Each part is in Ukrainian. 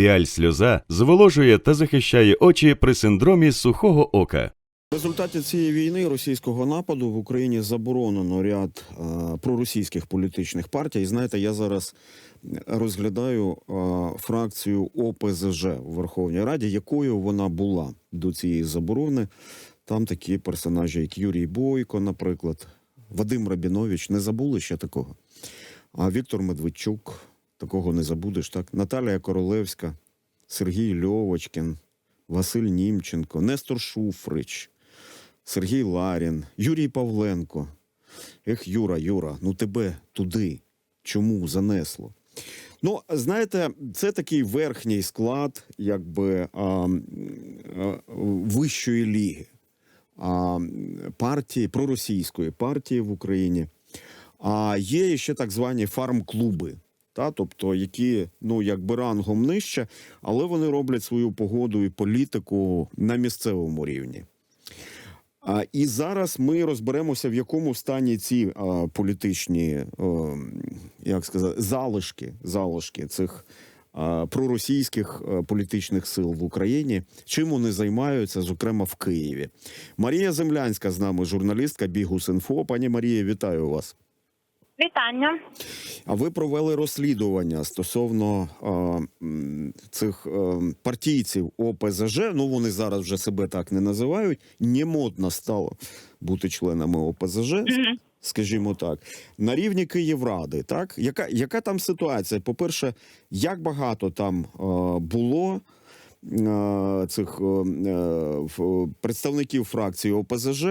Піаль сльоза зволожує та захищає очі при синдромі сухого ока. В результаті цієї війни російського нападу в Україні заборонено ряд е, проросійських політичних партій. Знаєте, я зараз розглядаю е, фракцію ОПЗЖ у Верховній Раді, якою вона була до цієї заборони. Там такі персонажі, як Юрій Бойко, наприклад, Вадим Рабінович, не забули ще такого. А Віктор Медведчук, такого не забудеш, так? Наталія Королевська, Сергій Льовочкін, Василь Німченко, Нестор Шуфрич, Сергій Ларін, Юрій Павленко. Ех, Юра, Юра, ну тебе туди. Чому занесло? Ну, знаєте, це такий верхній склад, якби а, а, вищої ліги а, партії, проросійської партії в Україні. А є ще так звані фарм-клуби, та, тобто, які ну, якби рангом нижче, але вони роблять свою погоду і політику на місцевому рівні. А, і зараз ми розберемося, в якому стані ці а, політичні, е, як сказати, залишки, залишки цих а, проросійських е, політичних сил в Україні, чим вони займаються, зокрема в Києві. Марія Землянська з нами, журналістка Бігус.Інфо. Пані Марія, вітаю вас. Вітання. А ви провели розслідування стосовно м, цих а, партійців ОПЗЖ. Ну вони зараз вже себе так не називають. Не модно стало бути членами ОПЗЖ. Мгм. Скажімо так, на рівні Київради, так яка, яка там ситуація? По-перше, як багато там е, було е, цих е, е, представників фракції ОПЗЖ?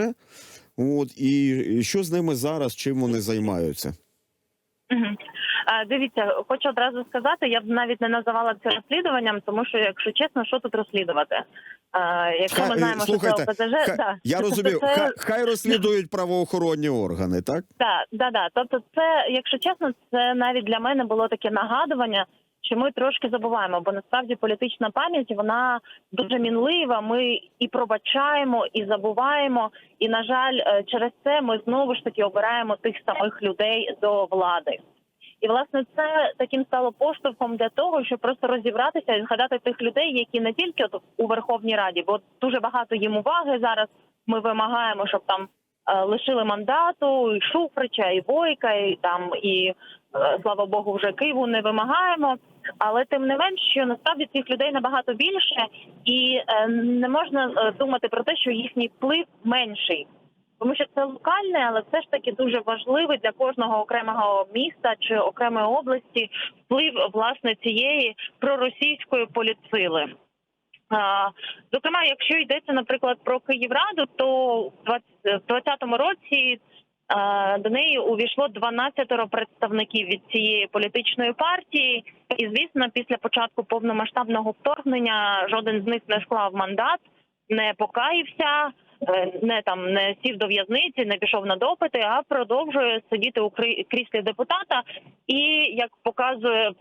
От і, що з ними зараз? Чим вони займаються? Дивіться, хочу одразу сказати, я б навіть не називала це розслідуванням, тому що, якщо чесно, що тут розслідувати? Якщо ми знаємо, слухайте, що це ОПЗЖ, Хай- да, я то розумію, це, хай, хай розслідують правоохоронні органи, так? да, да, да. Тобто, це, якщо чесно, це навіть для мене було таке нагадування, що ми трошки забуваємо, бо насправді політична пам'ять вона дуже мінлива. Ми і пробачаємо, і забуваємо. І на жаль, е, через це ми знову ж таки обираємо тих самих людей до влади. І власне це таким стало поштовхом для того, щоб просто розібратися і згадати тих людей, які не тільки от у Верховній Раді, бо дуже багато їм уваги зараз. Ми вимагаємо, щоб там лишили мандату і Шуфрича, і Бойка, і там і е, слава Богу, вже Києву не вимагаємо. Але тим не менш, що насправді цих людей набагато більше, і е, не можна е, думати про те, що їхній вплив менший. Тому що це локальне, але все ж таки дуже важливий для кожного окремого міста чи окремої області вплив власне цієї проросійської політсили. Зокрема, якщо йдеться, наприклад, про Київраду, то в 2020 році до неї увійшло 12 представників від цієї політичної партії. І звісно, після початку повномасштабного вторгнення жоден з них не склав мандат, не покаявся, е, не там не сів до в'язниці, не пішов на допити, а продовжує сидіти у крі- кріслі депутата. І як показує е,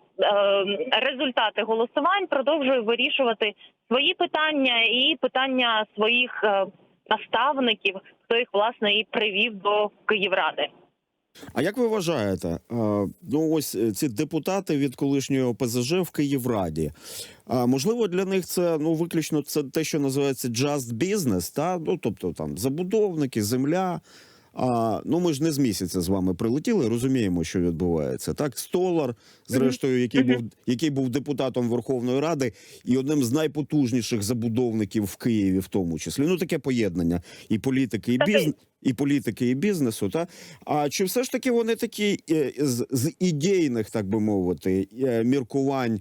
результати голосувань, продовжує вирішувати свої питання і питання своїх е, наставників, хто їх власне і привів до Київради. А як ви вважаєте, е, ну ось е, ці депутати від колишньої ОПЗЖ в Київраді, а можливо для них це ну виключно це те, що називається just business, та ну тобто там забудовники, земля. А, ну ми ж не з місяця з вами прилетіли, розуміємо, що відбувається. Так, Столар, зрештою, який був який був депутатом Верховної Ради і одним з найпотужніших забудовників в Києві, в тому числі. Ну таке поєднання і політики, і бізнес. І політики, і бізнесу, та а чи все ж таки вони такі е, з, з ідейних, так би мовити, е, міркувань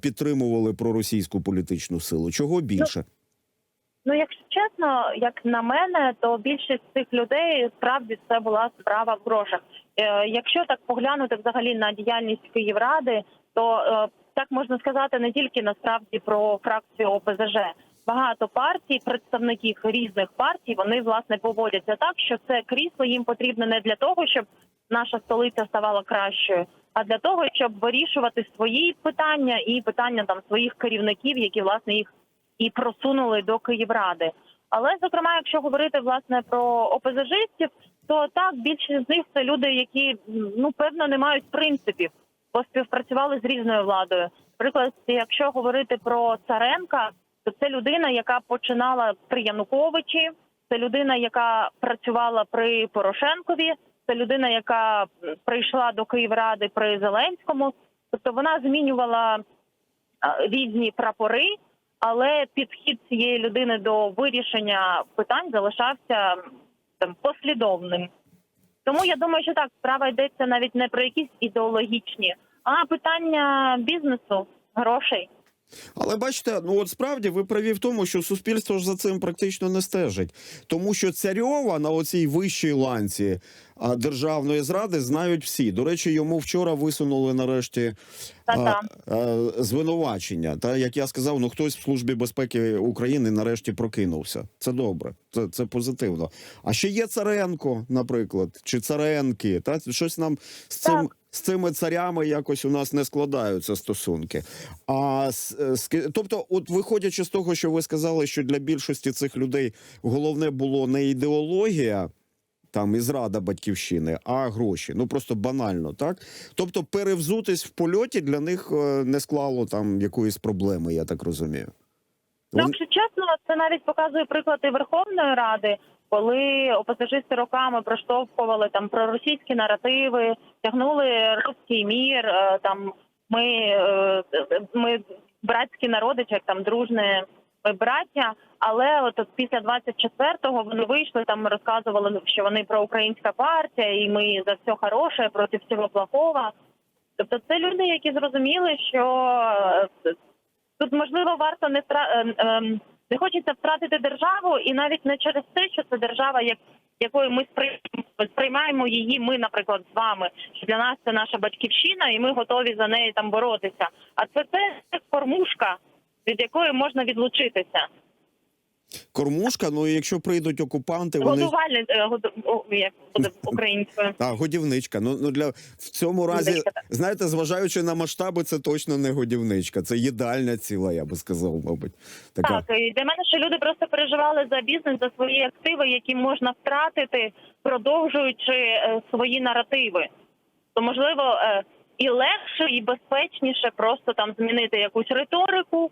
підтримували проросійську політичну силу? Чого більше? Ну, якщо чесно, як на мене, то більшість цих людей справді це була справа в грошах. Е, якщо так поглянути взагалі на діяльність Київради, то е, так можна сказати не тільки насправді про фракцію ОПЗЖ. Багато партій, представників різних партій, вони власне поводяться так, що це крісло їм потрібно не для того, щоб наша столиця ставала кращою, а для того, щоб вирішувати свої питання і питання там своїх керівників, які власне їх і просунули до Київради. Але зокрема, якщо говорити власне про ОПЗЖистів, то так більшість з них це люди, які ну певно не мають принципів, бо співпрацювали з різною владою. Наприклад, якщо говорити про Царенка, то це людина, яка починала при Януковичі, це людина, яка працювала при Порошенкові, це людина, яка прийшла до Київради при Зеленському. Тобто вона змінювала різні прапори, але підхід цієї людини до вирішення питань залишався там послідовним. Тому я думаю, що так справа йдеться навіть не про якісь ідеологічні, а питання бізнесу, грошей. Але бачите, ну от справді ви праві в тому, що суспільство ж за цим практично не стежить, тому що царьова на оцій вищій ланці державної зради знають всі. До речі, йому вчора висунули нарешті а, а, звинувачення. Та як я сказав, ну хтось в службі безпеки України нарешті прокинувся. Це добре, це, це позитивно. А ще є Царенко, наприклад, чи Царенки. Та щось нам з цим. Так. З цими царями якось у нас не складаються стосунки. А с- е, тобто, от виходячи з того, що ви сказали, що для більшості цих людей головне було не ідеологія. Там і зрада батьківщини, а гроші. Ну просто банально, так? Тобто, перевзутись в польоті для них е, не склало там якоїсь проблеми, я так розумію. Ну, якщо чесно, це навіть показує приклади Верховної Ради, коли опозажисти роками проштовхували там проросійські наративи, тягнули руський мір. е, Там ми, е, ми братські народи, як там дружне браття. Але от, після 24-го вони вийшли там, розказували, що вони проукраїнська партія, і ми за все хороше проти всього плохого. Тобто, це люди, які зрозуміли, що е, тут можливо варто не ем, не хочеться втратити державу, і навіть не через те, що це держава, як якою ми сприймаємо, її. Ми, наприклад, з вами, що для нас це наша батьківщина, і ми готові за неї там боротися. А це те кормушка, від якої можна відлучитися. Кормушка, ну і якщо прийдуть окупанти, вони Годувальне е, як буде українською. А, годівничка. Ну, ну для в цьому разі, Годівничка, знаєте, зважаючи на масштаби, це точно не годівничка. Це їдальня ціла, я би сказав, мабуть. Така. Так, і для мене що люди просто переживали за бізнес, за свої активи, які можна втратити, продовжуючи е, свої наративи. То можливо е, і легше, і безпечніше просто там змінити якусь риторику,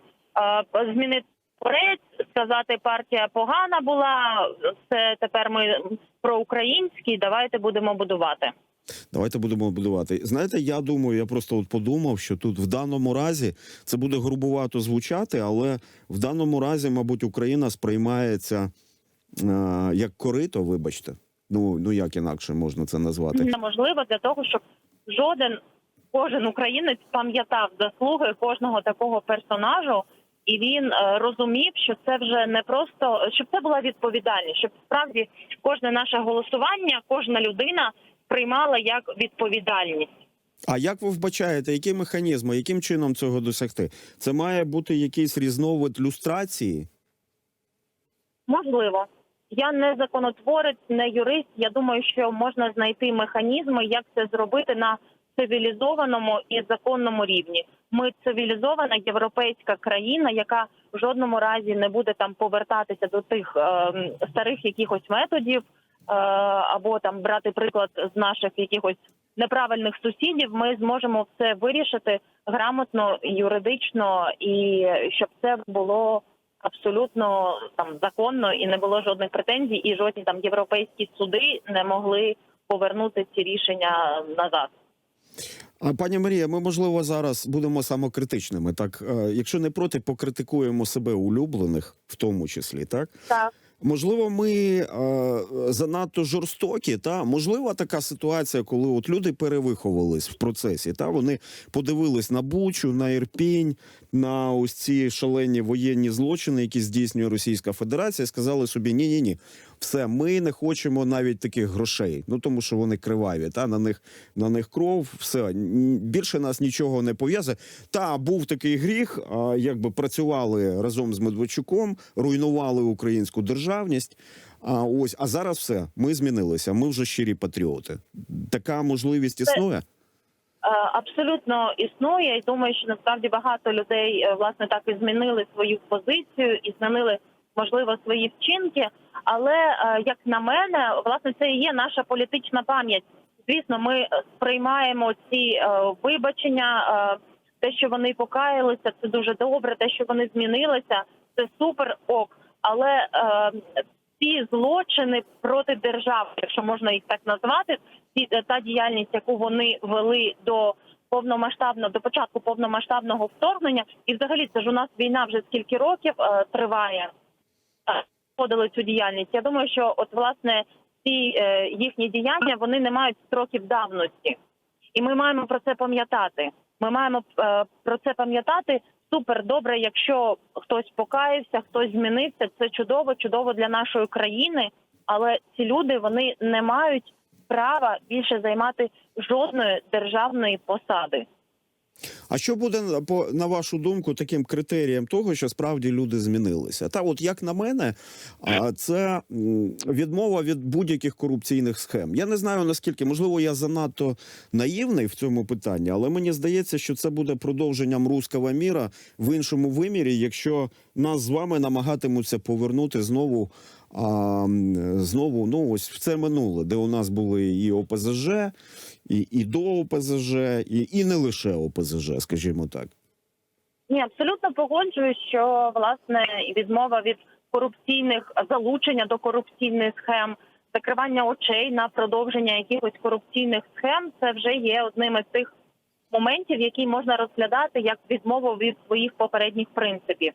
змінити творець, сказати, партія погана була. Це тепер ми проукраїнські. Давайте будемо будувати. Давайте будемо будувати. Знаєте, я думаю, я просто от подумав, що тут в даному разі це буде грубувато звучати, але в даному разі, мабуть, Україна сприймається е, як корито, вибачте. Ну, ну як інакше можна це назвати. Неможливо для того, щоб жоден кожен українець пам'ятав заслуги кожного такого персонажу, і він е, розумів, що це вже не просто щоб це була відповідальність, щоб справді кожне наше голосування, кожна людина приймала як відповідальність. А як ви вбачаєте, які механізми, яким чином цього досягти? Це має бути якийсь різновид люстрації? Можливо, я не законотворець, не юрист. Я думаю, що можна знайти механізми, як це зробити на цивілізованому і законному рівні. Ми цивілізована європейська країна, яка в жодному разі не буде там повертатися до тих е, старих якихось методів, е, або там брати приклад з наших якихось неправильних сусідів. Ми зможемо все вирішити грамотно, юридично, і щоб це було абсолютно там законно і не було жодних претензій, і жодні там європейські суди не могли повернути ці рішення назад. А пані Марія, ми можливо зараз будемо самокритичними. Так, е, якщо не проти, покритикуємо себе улюблених, в тому числі, так Так. Можливо, ми е, занадто жорстокі. Та можлива така ситуація, коли от люди перевиховувались в процесі. Та вони подивились на Бучу, на Ірпінь, на ось ці шалені воєнні злочини, які здійснює Російська Федерація, і сказали собі: ні, ні, ні, все, ми не хочемо навіть таких грошей. Ну тому що вони криваві, та на них на них кров, все більше нас нічого не пов'язує. Та був такий гріх, якби працювали разом з Медведчуком, руйнували українську державність. А ось, а зараз все, ми змінилися. Ми вже щирі патріоти. Така можливість існує. Абсолютно існує, і думаю, що насправді багато людей е, власне так і змінили свою позицію і змінили можливо свої вчинки. Але е, як на мене, власне, це і є наша політична пам'ять. Звісно, ми сприймаємо ці е, вибачення, Те, що вони покаялися, це дуже добре. Те, що вони змінилися, це супер ок. Але е, ці злочини проти держави, якщо можна їх так назвати, ті, та діяльність, яку вони вели до повномасштабного до початку повномасштабного вторгнення, і взагалі це ж у нас війна вже скільки років е, триває. е, Подали цю діяльність. Я думаю, що от власне ці е, їхні діяння вони не мають строків давності, і ми маємо про це пам'ятати. Ми маємо е, про це пам'ятати. Супер добре, якщо хтось покаявся, хтось змінився. Це чудово, чудово для нашої країни. Але ці люди вони не мають права більше займати жодної державної посади. А що буде по на вашу думку таким критерієм того, що справді люди змінилися? Та от як на мене, а, це відмова від будь-яких корупційних схем. Я не знаю наскільки можливо я занадто наївний в цьому питанні, але мені здається, що це буде продовженням руського міра в іншому вимірі, якщо нас з вами намагатимуться повернути знову. А, знову ну ось це минуле, де у нас були і ОПЗЖ, і, і до ОПЗЖ, і, і не лише ОПЗЖ, скажімо так. Ні, абсолютно погоджуюсь, що власне відмова від корупційних залучення до корупційних схем, закривання очей на продовження якихось корупційних схем, це вже є одним із тих моментів, які можна розглядати як відмову від своїх попередніх принципів.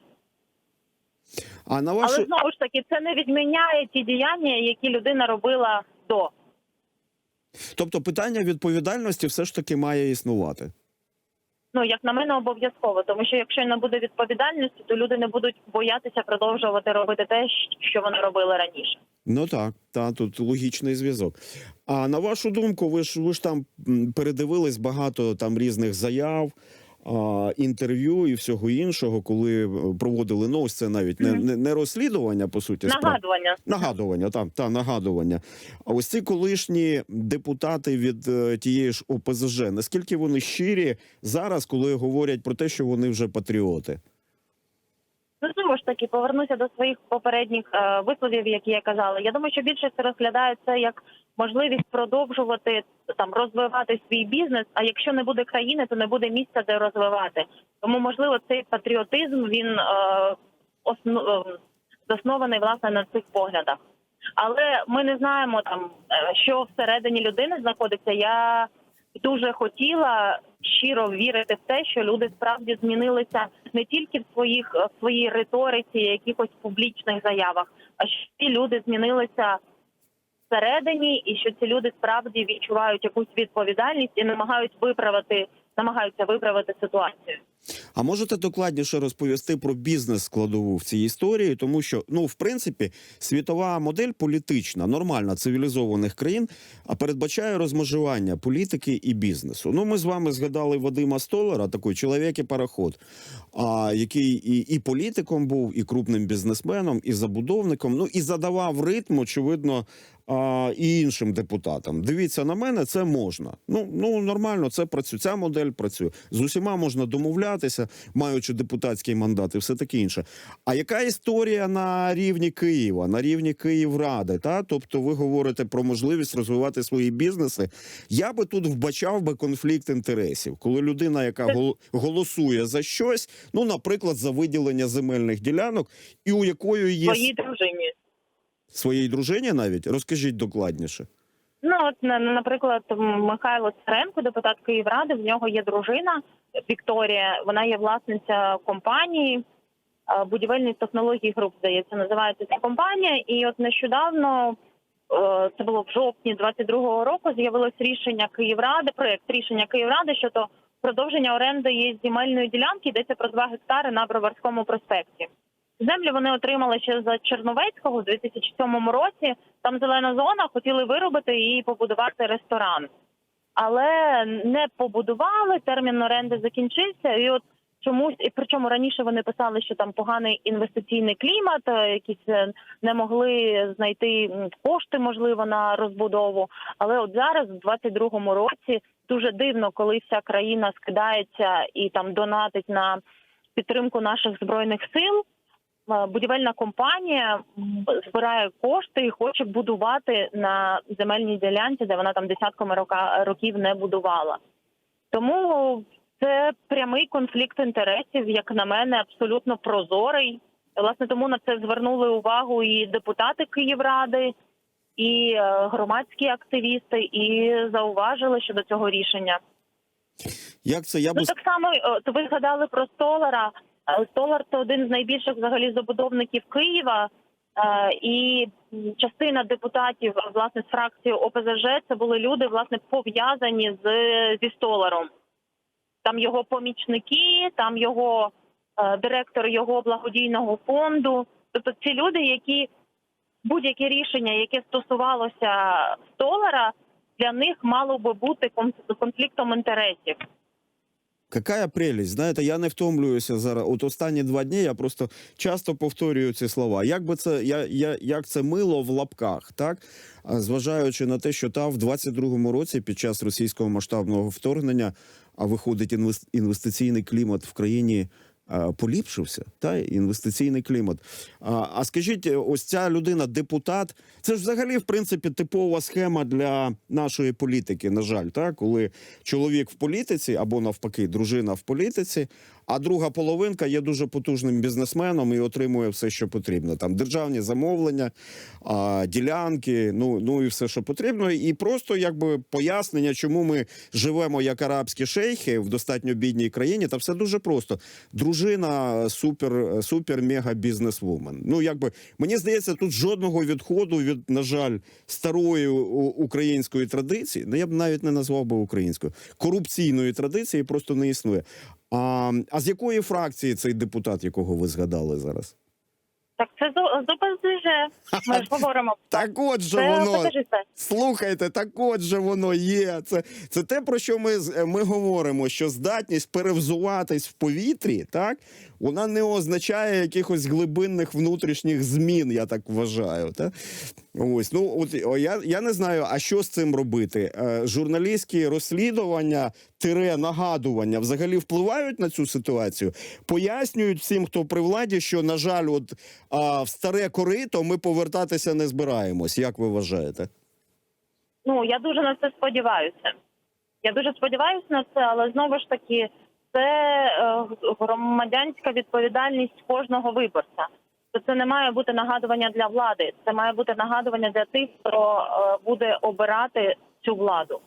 А на Але знову ж таки, це не відміняє ті діяння, які людина робила до. тобто питання відповідальності все ж таки має існувати. Ну як на мене, обов'язково, тому що якщо не буде відповідальності, то люди не будуть боятися продовжувати робити те, що вони робили раніше. Ну так, та тут логічний зв'язок. А на вашу думку, ви ж ви ж там передивились багато там різних заяв. Інтерв'ю і всього іншого, коли е, проводили ну, ось це навіть не, не, не розслідування, по суті, справ. Нагадування. Нагадування, так, та нагадування. А ось ці колишні депутати від е, тієї ж ОПЗЖ, наскільки вони щирі зараз, коли говорять про те, що вони вже патріоти? Ну, знову ж таки, повернуся до своїх попередніх е, висловів, які я казала. Я думаю, що більше це розглядає це як можливість продовжувати там розвивати свій бізнес. А якщо не буде країни, то не буде місця, де розвивати. Тому можливо цей патріотизм він е, основ, е, заснований власне на цих поглядах. Але ми не знаємо там, е, що всередині людини знаходиться. Я дуже хотіла щиро вірити в те, що люди справді змінилися не тільки в своїх в своїй риториці, якихось публічних заявах, а що люди змінилися всередині, і що ці люди справді відчувають якусь відповідальність і намагають виправити, намагаються виправити ситуацію. А можете докладніше розповісти про бізнес складову в цій історії, тому що ну в принципі світова модель політична, нормальна цивілізованих країн, а передбачає розмежування політики і бізнесу. Ну, ми з вами згадали Вадима Столера, такий чоловік і пароход, а який і, і політиком був, і крупним бізнесменом, і забудовником. Ну і задавав ритм, очевидно. А, і іншим депутатам дивіться на мене, це можна. Ну ну нормально, це працює. Ця модель працює. З усіма можна домовлятися, маючи депутатський мандат і все таке інше. А яка історія на рівні Києва, на рівні Київради? Та тобто, ви говорите про можливість розвивати свої бізнеси. Я би тут вбачав би конфлікт інтересів, коли людина, яка гол- голосує за щось, ну наприклад, за виділення земельних ділянок, і у якої є Своїй дружині. Своїй дружині, навіть розкажіть докладніше. Ну от на- на- наприклад, Михайло Царенко, депутат Київради, в нього є дружина Вікторія. Вона є власниця компанії е, будівельних технологій груп. Здається, називається ця компанія. І от нещодавно е, це було в жовтні 22-го року. З'явилось рішення Київради, проект рішення Київради щодо продовження оренди її земельної ділянки. Йдеться про 2 гектари на Броварському проспекті. Землі вони отримали ще за Черновецького у 2007 році. Там зелена зона, хотіли виробити і побудувати ресторан, але не побудували. Термін оренди закінчився. І от чомусь, і причому раніше вони писали, що там поганий інвестиційний клімат, е, якісь е, не могли знайти кошти, можливо, на розбудову. Але от зараз, в 22-му році, дуже дивно, коли вся країна скидається і там донатить на підтримку наших збройних сил. Е, Будівельна компанія збирає кошти і хоче будувати на земельній ділянці, де вона там десятками рока- років не будувала. Тому Це прямий конфлікт інтересів, як на мене, абсолютно прозорий. Власне, тому на це звернули увагу і депутати Київради, і е, громадські активісти, і зауважили щодо цього рішення. Як це? Я Ну так само е, то ви згадали про Столара. Столар це один з найбільших взагалі забудовників Києва. Е, І частина депутатів власне з фракції ОПЗЖ це були люди, власне, пов'язані з зі Столаром. Там його помічники, там його е, директор його благодійного фонду. Тобто ці люди, які будь-яке рішення, яке стосувалося Столара, для них мало би бути кон- конфліктом інтересів. Какая прелість, знаєте, я не втомлююся зараз. От останні два дні я просто часто повторюю ці слова. Як би це я, я як це мило в лапках, так зважаючи на те, що та в 22-му році під час російського масштабного вторгнення, а виходить інвес- інвестиційний клімат в країні. А, Поліпшився та інвестиційний клімат. А, а скажіть, ось ця людина, депутат, це ж взагалі в принципі типова схема для нашої політики. На жаль, та коли чоловік в політиці або навпаки, дружина в політиці, а друга половинка є дуже потужним бізнесменом і отримує все, що потрібно. Там державні замовлення, ділянки, ну, ну і все, що потрібно. І просто якби пояснення, чому ми живемо як арабські шейхи в достатньо бідній країні. Та все дуже просто. Дружина супер, супер мега бізнесвумен. Ну якби мені здається, тут жодного відходу від, на жаль, старої української традиції. Ну я б навіть не назвав би українською корупційної традиції, просто не існує. А, а з якої фракції цей депутат, якого ви згадали зараз? Так це з, ОПЗЖ. Ми ж говоримо. Так от же Це воно. ОПЗЖ. Слухайте, так от же воно є. Це, це те, про що ми, ми говоримо, що здатність перевзуватись в повітрі, так, вона не означає якихось глибинних внутрішніх змін, я так вважаю. Так? Ось, ну, от, я, я не знаю, а що з цим робити? Е, журналістські розслідування, тире нагадування взагалі впливають на цю ситуацію? Пояснюють всім, хто при владі, що, на жаль, от а, в старе корито ми повертатися не збираємось. Як ви вважаєте? Ну я дуже на це сподіваюся. Я дуже сподіваюся на це, але знову ж таки, це е, громадянська відповідальність кожного виборця. То це не має бути нагадування для влади. Це має бути нагадування для тих, хто е, буде обирати цю владу.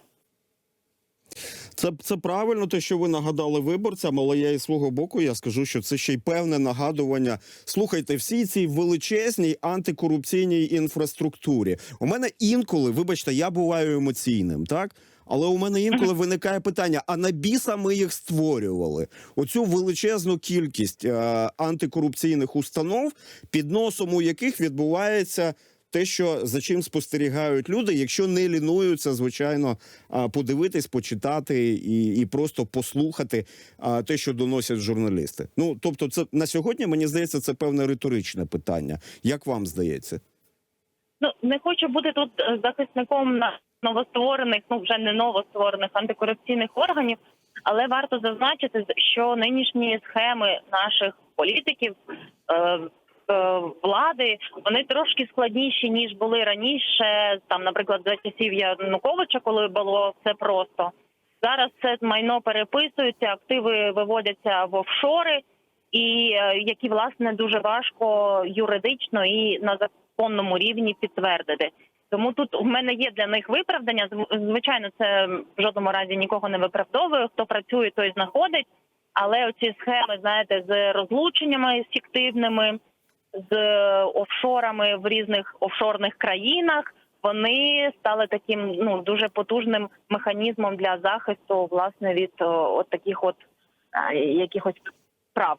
Це, це правильно, те, що ви нагадали виборцям, але я із свого боку я скажу, що це ще й певне нагадування. Слухайте, всій цій величезній антикорупційній інфраструктурі. У мене інколи, вибачте, я буваю емоційним, так? Але у мене інколи виникає питання: а на біса ми їх створювали? Оцю величезну кількість е, антикорупційних установ, під носом у яких відбувається те, що за чим спостерігають люди, якщо не лінуються, звичайно, подивитись, почитати і, і просто послухати те, що доносять журналісти. Ну тобто, це на сьогодні мені здається, це певне риторичне питання. Як вам здається? Ну не хочу бути тут е, захисником на новостворених, ну вже не новостворених антикорупційних органів, але варто зазначити, що нинішні схеми наших політиків. Е, е, Влади вони трошки складніші ніж були раніше. Там, наприклад, за часів Януковича, коли було все просто. Зараз це майно переписується, активи виводяться в офшори, і е, які власне дуже важко юридично і на законному рівні підтвердити. Тому тут в мене є для них виправдання. Звичайно, це в жодному разі нікого не виправдовує. Хто працює, той знаходить. Але оці схеми, знаєте, з розлученнями фіктивними, з офшорами в різних офшорних країнах, вони стали таким ну дуже потужним механізмом для захисту власне від от таких от якихось прав.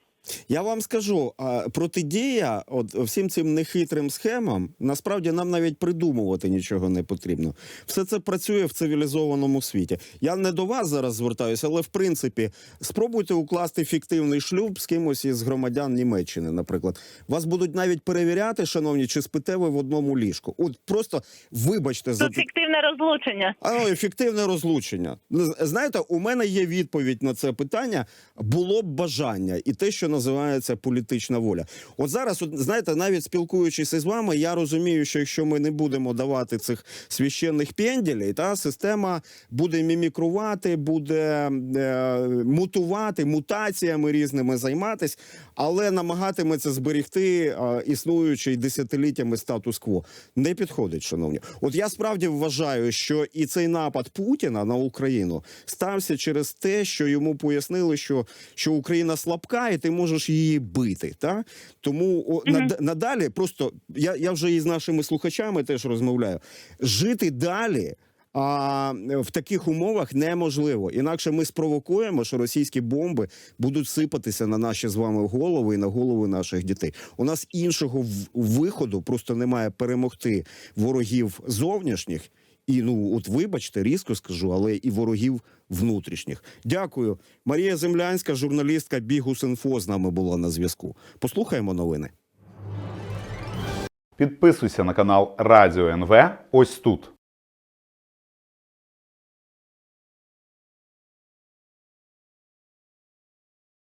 Я вам скажу, протидія от всім цим нехитрим схемам насправді нам навіть придумувати нічого не потрібно. Все це працює в цивілізованому світі. Я не до вас зараз звертаюся, але в принципі спробуйте укласти фіктивний шлюб з кимось із громадян Німеччини, наприклад. Вас будуть навіть перевіряти, шановні, чи спите ви в одному ліжку. От просто вибачте за Тут фіктивне розлучення. А ефективне розлучення. Знаєте, у мене є відповідь на це питання. Було б бажання і те, що називається політична воля. От зараз, от, знаєте, навіть спілкуючись із вами, я розумію, що якщо ми не будемо давати цих священних пенділей, та система буде мімікрувати, буде е, мутувати, мутаціями різними займатись, але намагатиметься зберегти е, існуючий десятиліттями статус-кво. Не підходить, шановні. От я справді вважаю, що і цей напад Путіна на Україну стався через те, що йому пояснили, що, що Україна слабка, і ти можеш її бити. Та? Тому о, над- надалі просто я, я вже із нашими слухачами теж розмовляю. Жити далі. А в таких умовах неможливо. Інакше ми спровокуємо, що російські бомби будуть сипатися на наші з вами голови і на голови наших дітей. У нас іншого виходу просто немає перемогти ворогів зовнішніх. І ну, от вибачте, різко скажу, але і ворогів внутрішніх. Дякую. Марія Землянська, журналістка Бігус.Інфо з нами була на зв'язку. Послухаємо новини. Підписуйся на канал Радіо НВ ось тут.